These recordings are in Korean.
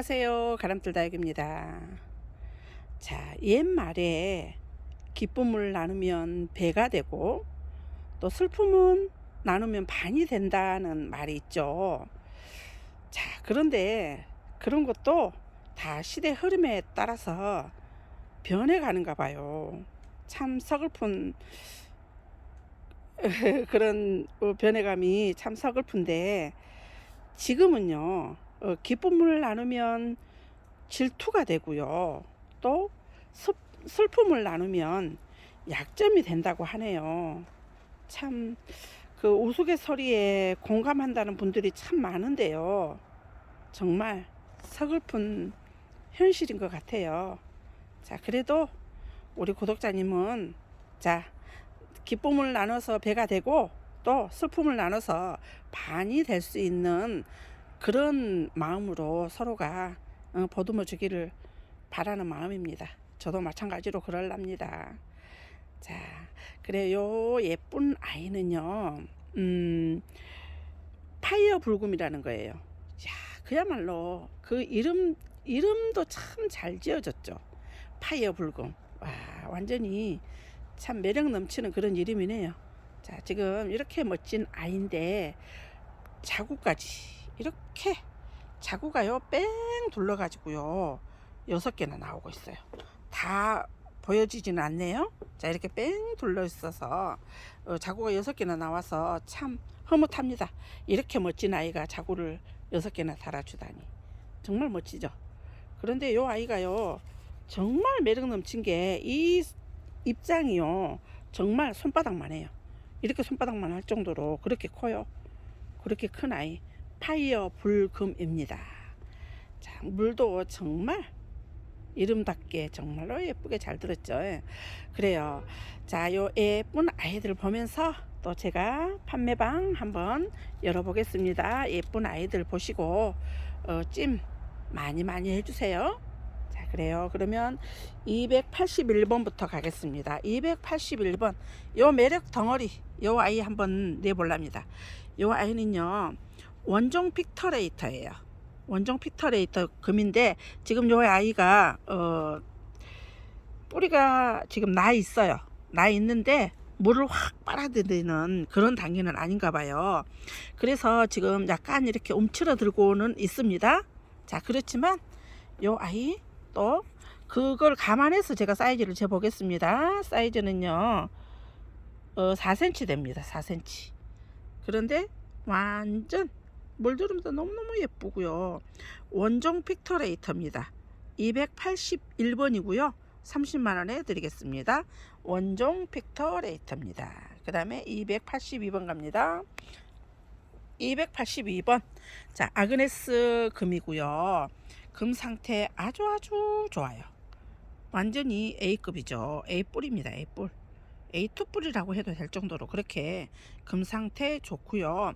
안녕하세요. 가람들 다육입니다. 자, 옛말에 기쁨을 나누면 배가 되고 또 슬픔은 나누면 반이 된다는 말이 있죠. 자, 그런데 그런 것도 다 시대 흐름에 따라서 변해가는가 봐요. 참 서글픈 그런 어, 변해감이 참 서글픈데 지금은요. 어, 기쁨을 나누면 질투가 되고요. 또 슬- 슬픔을 나누면 약점이 된다고 하네요. 참 그 우스갯소리에 공감한다는 분들이 참 많은데요. 정말 서글픈 현실인 것 같아요. 자, 그래도 우리 구독자님은 자, 기쁨을 나눠서 배가 되고 또 슬픔을 나눠서 반이 될 수 있는 그런 마음으로 서로가 어, 보듬어 주기를 바라는 마음입니다. 저도 마찬가지로 그럴랍니다. 자, 그래요. 예쁜 아이는요, 음, 파이어 불금이라는 거예요. 야, 그야말로 그 이름, 이름도 참 잘 지어졌죠. 파이어 불금. 와, 완전히 참 매력 넘치는 그런 이름이네요. 자, 지금 이렇게 멋진 아이인데, 자구까지 이렇게 자구가요 뺑 둘러가지고요 여섯 개나 나오고 있어요. 다 보여지지는 않네요. 자 이렇게 뺑 둘러 있어서 어, 자구가 여섯 개나 나와서 참 흐뭇합니다. 이렇게 멋진 아이가 자구를 여섯 개나 달아주다니. 정말 멋지죠? 그런데 요 아이가요 정말 매력 넘친 게 이 입장이요. 정말 손바닥만 해요. 이렇게 손바닥만 할 정도로 그렇게 커요. 그렇게 큰 아이 파이어 불금입니다. 자, 물도 정말 이름답게 정말로 예쁘게 잘 들었죠. 예. 그래요. 자, 요 예쁜 아이들 보면서 또 제가 판매방 한번 열어보겠습니다. 예쁜 아이들 보시고 어, 찜 많이 많이 해주세요. 자, 그래요. 그러면 281번부터 가겠습니다. 281번 요 매력 덩어리 요 아이 한번 내볼랍니다. 요 아이는요. 원종 픽터레이터예요. 원종 픽터레이터 금인데 지금 요 아이가 어 뿌리가 지금 나 있어요. 나 있는데 물을 확 빨아들이는 그런 단계는 아닌가 봐요. 그래서 지금 약간 이렇게 움츠러들고는 있습니다. 자, 그렇지만 요 아이 또 그걸 감안해서 제가 사이즈를 재보겠습니다. 사이즈는요. 어 4cm 됩니다. 4cm. 그런데 완전 물주름도 너무너무 예쁘고요. 원종 픽터레이터입니다. 281번이고요. 30만원에 드리겠습니다. 원종 픽터레이터입니다. 그 다음에 282번 갑니다. 282번. 자, 아그네스 금이고요. 금 상태 아주 아주 좋아요. 완전히 A급이죠. A뿔입니다. A뿔. A2 뿌리라고 해도 될 정도로 그렇게 금 상태 좋고요.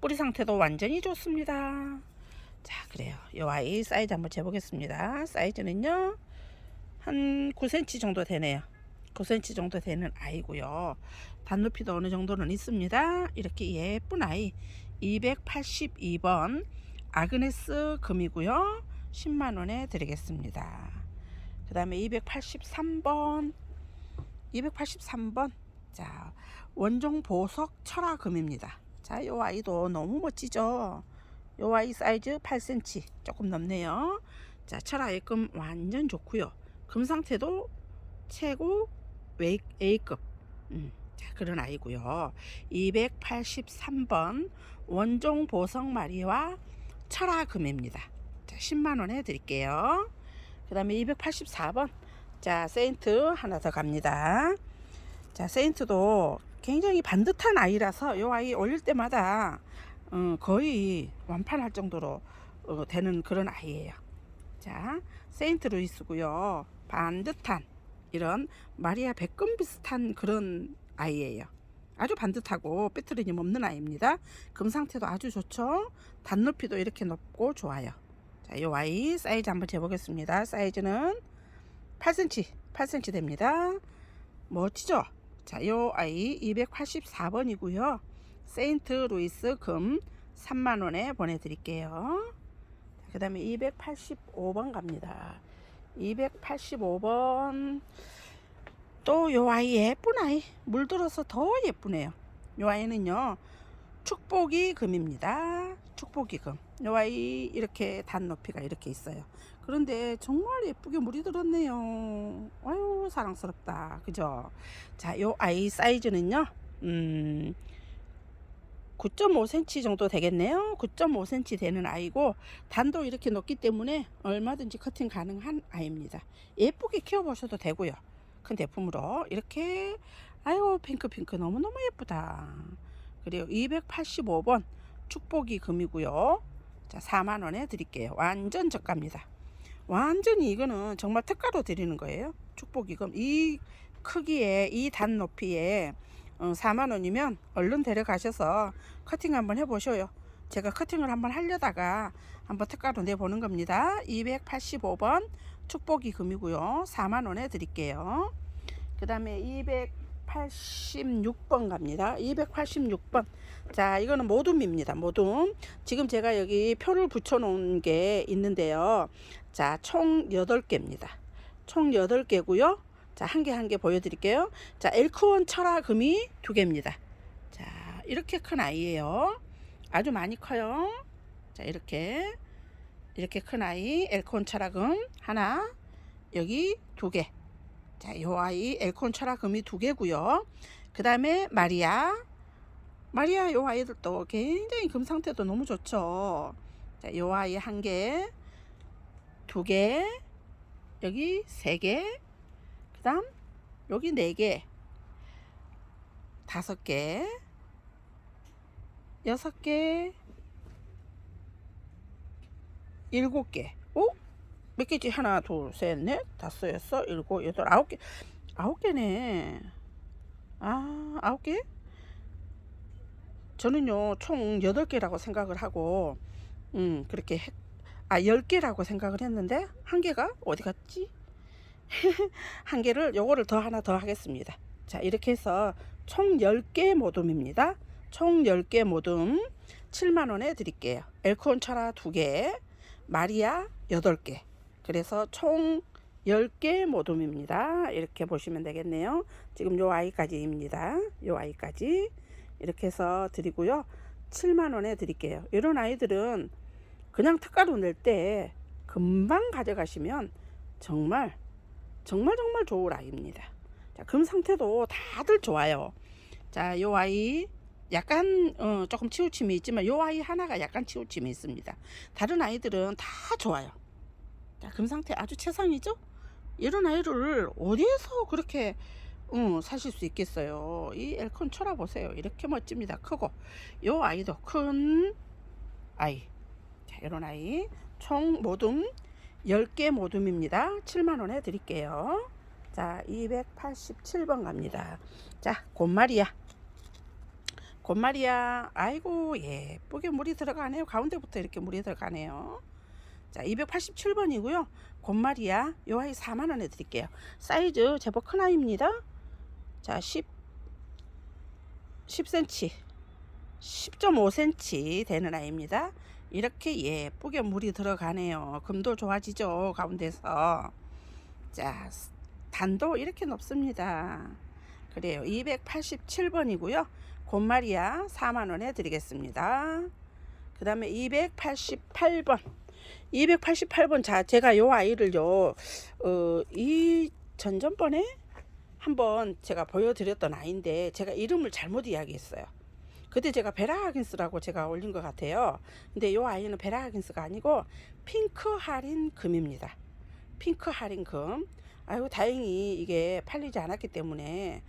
뿌리 상태도 완전히 좋습니다. 자, 그래요. 이 아이 사이즈 한번 재보겠습니다. 사이즈는요. 한 9cm 정도 되네요. 9cm 정도 되는 아이고요. 단높이도 어느 정도는 있습니다. 이렇게 예쁜 아이 282번 아그네스 금이고요. 10만원에 드리겠습니다. 그 다음에 283번 283번. 자 원종 보석 철화금입니다. 자 요 아이도 너무 멋지죠? 요 아이 사이즈 8cm 조금 넘네요. 자 철화의 금 완전 좋고요. 금 상태도 최고 A급. 음, 자 그런 아이고요. 283번 원종 보석 마리와 철화금입니다. 자 10만원에 드릴게요. 그 다음에 284번 자, 세인트 하나 더 갑니다. 자, 세인트도 굉장히 반듯한 아이라서 요 아이 올릴 때마다 어, 거의 완판할 정도로 어, 되는 그런 아이예요. 자, 세인트 루이스고요. 반듯한 이런 마리아 백금 비슷한 그런 아이예요. 아주 반듯하고 삐뚤어짐 없는 아이입니다. 금 상태도 아주 좋죠. 단높이도 이렇게 높고 좋아요. 자, 요 아이 사이즈 한번 재보겠습니다. 사이즈는 8cm, 8cm 됩니다. 멋지죠? 자, 요 아이 284번이고요. 세인트 루이스 금 3만원에 보내드릴게요. 그 다음에 285번 갑니다. 285번 또 요 아이 예쁜 아이 물들어서 더 예쁘네요. 요 아이는요 축복이 금입니다. 축복이 금. 요 아이 이렇게 단 높이가 이렇게 있어요. 그런데 정말 예쁘게 물이 들었네요. 아유 사랑스럽다. 그죠? 자, 요 아이 사이즈는요. 음 9.5cm 정도 되겠네요. 9.5cm 되는 아이고 단도 이렇게 높기 때문에 얼마든지 커팅 가능한 아이입니다. 예쁘게 키워보셔도 되고요. 큰 제품으로 이렇게 아유 핑크 핑크 너무너무 예쁘다. 그리고 285번 축복이 금이고요. 자 4만원에 드릴게요. 완전 저가입니다. 완전히 이거는 정말 특가로 드리는 거예요. 축복이 금. 이 크기에 이 단 높이에 어, 4만 원이면 얼른 데려가셔서 커팅 한번 해보셔요. 제가 커팅을 한번 하려다가 한번 특가로 내보는 겁니다. 285번 축복이 금이고요. 4만 원에 드릴게요. 그 다음에 286번 갑니다. 286번. 자, 이거는 모둠입니다. 모둠. 지금 제가 여기 표를 붙여 놓은 게 있는데요. 자, 총 8개입니다. 총 8개고요. 자, 한 개 한 개 보여드릴게요. 자, 엘크원 철화금이 두 개입니다. 자, 이렇게 큰 아이예요. 아주 많이 커요. 자, 이렇게 이렇게 큰 아이 엘크원 철화금 하나, 여기 두 개. 자, 요 아이 엘콘 철화금이 두 개고요. 그 다음에 마리아. 마리아 요 아이들도 굉장히 금 상태도 너무 좋죠. 자, 요 아이 한 개, 두 개, 여기 세 개, 그 다음 여기 네 개, 다섯 개, 여섯 개, 일곱 개. 오? 몇 개지? 하나, 둘, 셋, 넷, 다섯, 여섯, 일곱, 여덟, 아홉 개. 아홉 개네. 아, 아홉 개? 저는요, 총 여덟 개라고 생각을 하고, 음, 그렇게 했, 아, 열 개라고 생각을 했는데, 한 개가 어디 갔지? 한 개를, 요거를 더 하나 더 하겠습니다. 자, 이렇게 해서 총 10개 모둠입니다. 총 10개 모둠 7만원에 드릴게요. 철화 2개, 마리아 8개. 그래서 총 10개 모둠입니다. 이렇게 보시면 되겠네요. 지금 요 아이까지입니다. 요 아이까지. 이렇게 해서 드리고요. 7만원에 드릴게요. 이런 아이들은 그냥 특가로 낼 때 금방 가져가시면 정말 정말 정말 좋을 아이입니다. 자, 금 상태도 다들 좋아요. 자, 요 아이 약간 어, 조금 치우침이 있지만 요 아이 하나가 약간 치우침이 있습니다. 다른 아이들은 다 좋아요. 자, 금 상태 아주 최상이죠? 이런 아이를 어디에서 그렇게 어, 사실 수 있겠어요. 이 엘콘 쳐다보세요. 이렇게 멋집니다. 크고 요 아이도 큰 아이. 자, 이런 아이 총 모둠 10개 모둠입니다. 7만원에 드릴게요. 자, 287번 갑니다. 자, 곰마리야. 곰마리야. 아이고, 예쁘게 물이 들어가네요. 가운데부터 이렇게 물이 들어가네요. 자, 287번이고요. 곰마리야. 요 아이 4만원에 드릴게요. 사이즈 제법 큰 아이입니다. 자, 10, 10cm. 10.5cm 되는 아이입니다. 이렇게 예쁘게 물이 들어가네요. 금도 좋아지죠. 가운데서. 자, 단도 이렇게 높습니다. 그래요. 287번이고요. 곰마리아 4만원에 드리겠습니다. 그 다음에 288번. 288번. 자, 제가 요 아이를요, 어, 이 전전번에 한번 제가 보여드렸던 아이인데, 제가 이름을 잘못 이야기했어요. 그때 제가 베라 하긴스라고 제가 올린 것 같아요. 근데 요 아이는 베라 하긴스가 아니고 핑크 할인 금입니다. 핑크 할인 금. 아이고 다행히 이게 팔리지 않았기 때문에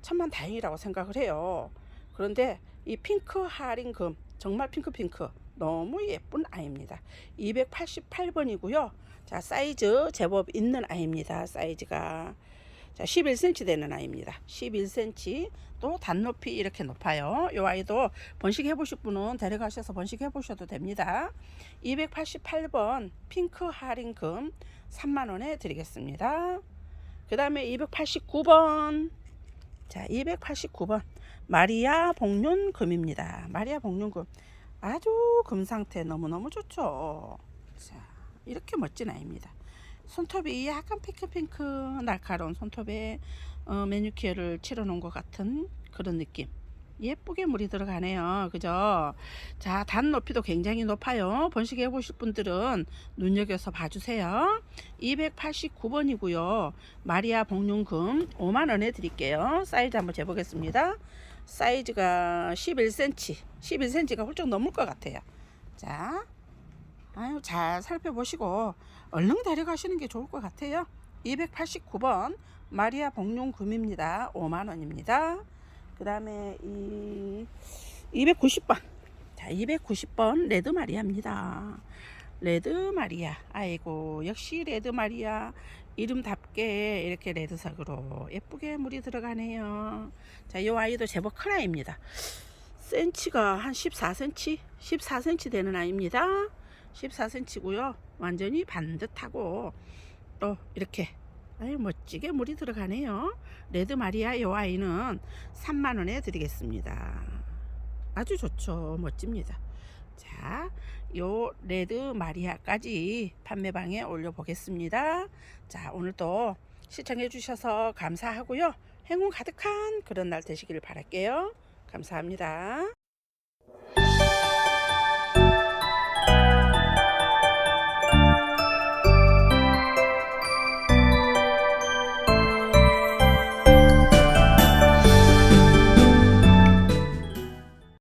천만 다행이라고 생각을 해요. 그런데 이 핑크 할인 금 정말 핑크 핑크 너무 예쁜 아이입니다. 288번이고요. 자 사이즈 제법 있는 아이입니다. 사이즈가 자 11cm 되는 아이입니다. 11cm 또 단높이 이렇게 높아요. 이 아이도 번식해 보실 분은 데려가셔서 번식해 보셔도 됩니다. 288번 핑크 할인 금 3만원에 드리겠습니다. 그 다음에 289번 자 289번 마리아 복륜금입니다. 마리아 복륜금 아주 금 상태 너무너무 좋죠. 자, 이렇게 멋진 아이입니다. 손톱이 약간 핑크핑크 날카로운 손톱에 어, 매니큐어를 칠해놓은 것 같은 그런 느낌. 예쁘게 물이 들어가네요. 그죠? 자, 단 높이도 굉장히 높아요. 번식해 보실 분들은 눈여겨서 봐주세요. 289번이고요. 마리아 복륜금 5만원에 드릴게요. 사이즈 한번 재보겠습니다. 사이즈가 11cm, 11cm가 훌쩍 넘을 것 같아요. 자, 아유, 잘 살펴보시고 얼른 데려가시는 게 좋을 것 같아요. 289번 마리아 복륜금입니다. 5만원입니다. 그 다음에 이 290번. 자, 290번 레드 마리아입니다. 레드 마리아. 아이고, 역시 레드 마리아. 이름답게 이렇게 레드색으로 예쁘게 물이 들어가네요. 자, 이 아이도 제법 큰 아이입니다. 센치가 한 14cm, 14cm 되는 아이입니다. 14cm고요. 완전히 반듯하고 또 이렇게 아유 멋지게 물이 들어가네요. 레드 마리아 이 아이는 3만 원에 드리겠습니다. 아주 좋죠. 멋집니다. 자, 요 레드 마리아까지 판매방에 올려 보겠습니다. 자, 오늘도 시청해 주셔서 감사하고요. 행운 가득한 그런 날 되시기를 바랄게요. 감사합니다.